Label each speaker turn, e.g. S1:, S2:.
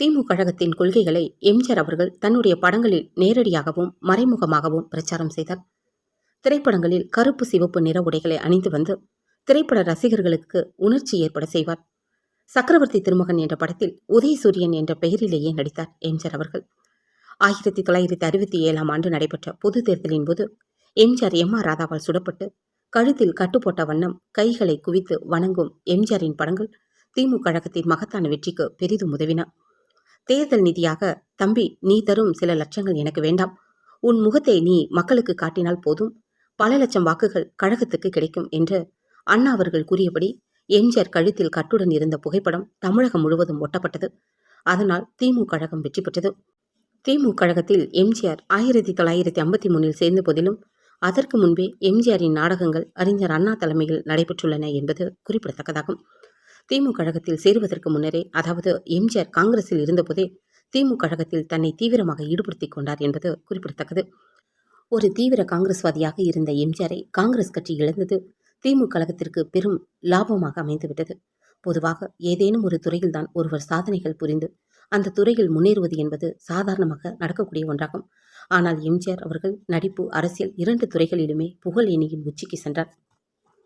S1: திமுக கழகத்தின் கொள்கைகளை எம்ஜிஆர் அவர்கள் தன்னுடைய படங்களில் நேரடியாகவும் மறைமுகமாகவும் பிரச்சாரம் செய்தார். திரைப்படங்களில் கருப்பு சிவப்பு நிற உடைகளை அணிந்து வந்து திரைப்பட ரசிகர்களுக்கு உணர்ச்சி ஏற்பட செய்வார். சக்கரவர்த்தி திருமகன் என்ற படத்தில் உதயசூரியன் என்ற பெயரிலேயே நடித்தார் எம்ஜிஆர் அவர்கள். ஆயிரத்தி தொள்ளாயிரத்தி அறுபத்தி ஏழாம் ஆண்டு நடைபெற்ற பொது தேர்தலின் போது எம்ஜிஆர் எம் ஆர் ராதாவால் சுடப்பட்டு கழுத்தில் கட்டுப்போட்ட வண்ணம் கைகளை குவித்து வணங்கும் எம்ஜிஆரின் படங்கள் திமுக கழகத்தின் மகத்தான வெற்றிக்கு பெரிதும் உதவின. தேர்தல் நிதியாக தம்பி நீ தரும் சில லட்சங்கள் எனக்கு வேண்டாம். உன் முகத்தை நீ மக்களுக்கு காட்டினால் போதும். பல லட்சம் வாக்குகள் கழகத்துக்கு கிடைக்கும் என்று அண்ணா அவர்கள் கூறியபடி எம்ஜிஆர் கழுத்தில் கட்டுடன் இருந்த புகைப்படம் தமிழகம் முழுவதும் ஒட்டப்பட்டது. அதனால் திமுக கழகம் வெற்றி பெற்றது. திமுக கழகத்தில் எம்ஜிஆர் ஆயிரத்தி தொள்ளாயிரத்தி ஐம்பத்தி மூணில் சேர்ந்த போதிலும் அதற்கு முன்பே எம்ஜிஆரின் நாடகங்கள் அறிஞர் அண்ணா தலைமையில் நடைபெற்றுள்ளன என்பது குறிப்பிடத்தக்கதாகும். திமுக கழகத்தில் சேருவதற்கு முன்னரே அதாவது எம்ஜிஆர் காங்கிரஸில் இருந்தபோதே திமுக கழகத்தில் தன்னை தீவிரமாக ஈடுபடுத்திக் கொண்டார் என்பது குறிப்பிடத்தக்கது. ஒரு தீவிர காங்கிரஸ்வாதியாக இருந்த எம்ஜிஆரை காங்கிரஸ் கட்சி இழந்தது திமுக கழகத்திற்கு பெரும் லாபமாக அமைந்துவிட்டது. பொதுவாக ஏதேனும் ஒரு துறையில்தான் ஒருவர் சாதனைகள் புரிந்து அந்த துறையில் முன்னேறுவது என்பது சாதாரணமாக நடக்கக்கூடிய ஒன்றாகும். ஆனால் எம்ஜிஆர் அவர்கள் நடிப்பு அரசியல் இரண்டு துறைகளிலுமே புகழ் எண்ணியின் உச்சிக்கு சென்றார்.